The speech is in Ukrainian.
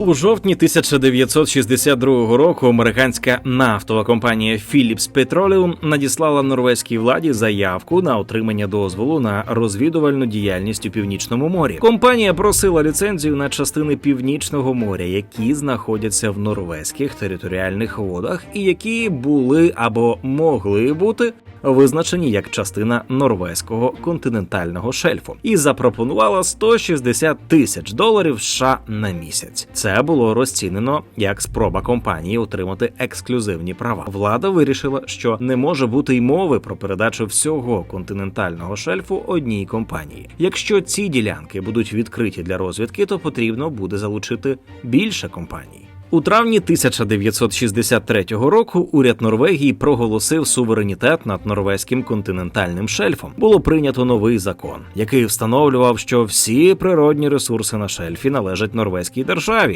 У жовтні 1962 року американська нафтова компанія Phillips Petroleum надіслала норвезькій владі заявку на отримання дозволу на розвідувальну діяльність у північному морі. Компанія просила ліцензію на частини північного моря, які знаходяться в норвезьких територіальних водах, і які були або могли бути визначені як частина норвезького континентального шельфу, і запропонувала 160 тисяч доларів США на місяць. Це було розцінено як спроба компанії отримати ексклюзивні права. Влада вирішила, що не може бути й мови про передачу всього континентального шельфу одній компанії. Якщо ці ділянки будуть відкриті для розвідки, то потрібно буде залучити більше компаній. У травні 1963 року уряд Норвегії проголосив суверенітет над норвезьким континентальним шельфом. Було прийнято новий закон, який встановлював, що всі природні ресурси на шельфі належать норвезькій державі.